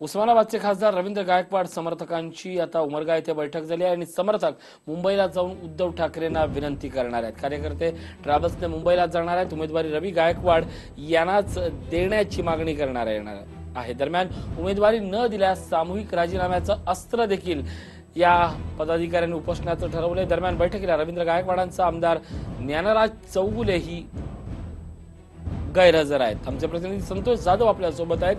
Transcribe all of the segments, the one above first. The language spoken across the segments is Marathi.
उस्मानाबादचे खासदार रवींद्र गायकवाड समर्थकांची आता उमरगा येथे बैठक झाली आहे आणि समर्थक मुंबईला जाऊन उद्धव ठाकरेंना विनंती करणार आहेत. कार्यकर्ते ट्रॅव्हल्सने मुंबईला जाणार आहेत. उमेदवारी रवी गायकवाड यांनाच देण्याची मागणी करणार आहे आहे. दरम्यान उमेदवारी न दिल्यास सामूहिक राजीनाम्याचं अस्त्र देखील या पदाधिकाऱ्यांनी उपसण्याचं ठरवलंय. दरम्यान बैठकीला रवींद्र गायकवाडांचा आमदार ज्ञानराज चौगुलेही गैरहजर आहेत. आमचे प्रतिनिधी संतोष जाधव आपल्यासोबत आहेत.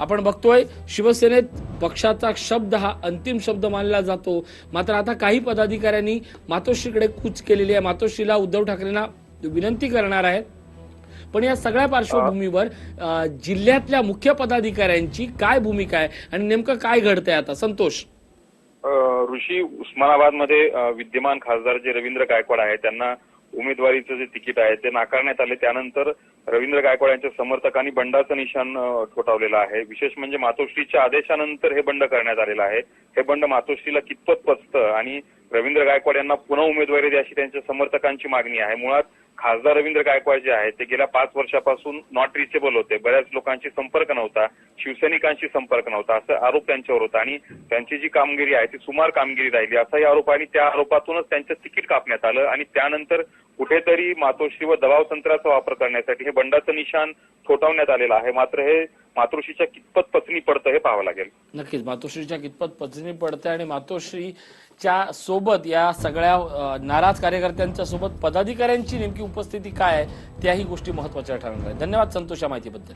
आपण बघतोय शिवसेनेत पक्षाचा शब्द हा अंतिम शब्द मानला जातो. मात्र आता काही पदाधिकाऱ्यांनी मातोश्रीकडे कूच केलेली आहे. मातोश्रीला उद्धव ठाकरेंना विनंती करणार आहेत. पण या सगळ्या पार्श्वभूमीवर जिल्ह्यातल्या मुख्य पदाधिकाऱ्यांची काय भूमिका आहे आणि नेमकं काय घडतंय आता? संतोष. ऋषी उस्मानाबादमध्ये विद्यमान खासदार जे रवींद्र गायकवाड आहे त्यांना उमेदवारीचं जे तिकीट आहे ते नाकारण्यात आले. त्यानंतर रवींद्र गायकवाड यांच्या समर्थकांनी बंडाचं निशाण ठोठावलेलं आहे. विशेष म्हणजे मातोश्रीच्या आदेशानंतर हे बंड करण्यात आलेलं आहे. हे बंड मातोश्रीला कितपत पचतं? आणि रवींद्र गायकवाड यांना पुन्हा उमेदवारी द्या अशी त्यांच्या समर्थकांची मागणी आहे. मुळात खासदार रवींद्र गायकवाड जे आहेत ते गेल्या पाच वर्षापासून नॉट रिचेबल होते. बऱ्याच लोकांशी संपर्क नव्हता शिवसैनिकांशी संपर्क नव्हता असा आरोप त्यांच्यावर होता. आणि त्यांची जी कामगिरी आहे ती सुमार कामगिरी राहिली. असाही आरोप आणि त्या आरोपातूनच त्यांचं तिकीट कापण्यात आलं आणि त्यानंतर कुठेतरी मातोश्री व दबाव तंत्राचा वापर करण्यासाठी हे बंडाचं निशाण ठोठावण्यात आलेलं आहे. मात्र हे मातोश्रीच्या कितपत पत्नी पडतं हे पाहावं लागेल. नक्कीच मातोश्रीच्या कितपत पचनी पडते आणि मातोश्रीच्या सोबत या सगळ्या नाराज कार्यकर्त्यांच्या सोबत पदाधिकाऱ्यांची नेमकी उपस्थिती काय आहे त्याही गोष्टी महत्त्वाच्या ठरणार आहेत. धन्यवाद संतोष या माहितीबद्दल.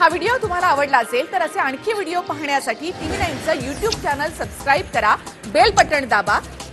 हा व्हिडिओ तुम्हाला आवडला असेल तर असे आणखी व्हिडिओ पाहण्यासाठी टीव्ही नाईनचं युट्यूब चॅनल सबस्क्राईब करा बेल बटण दाबा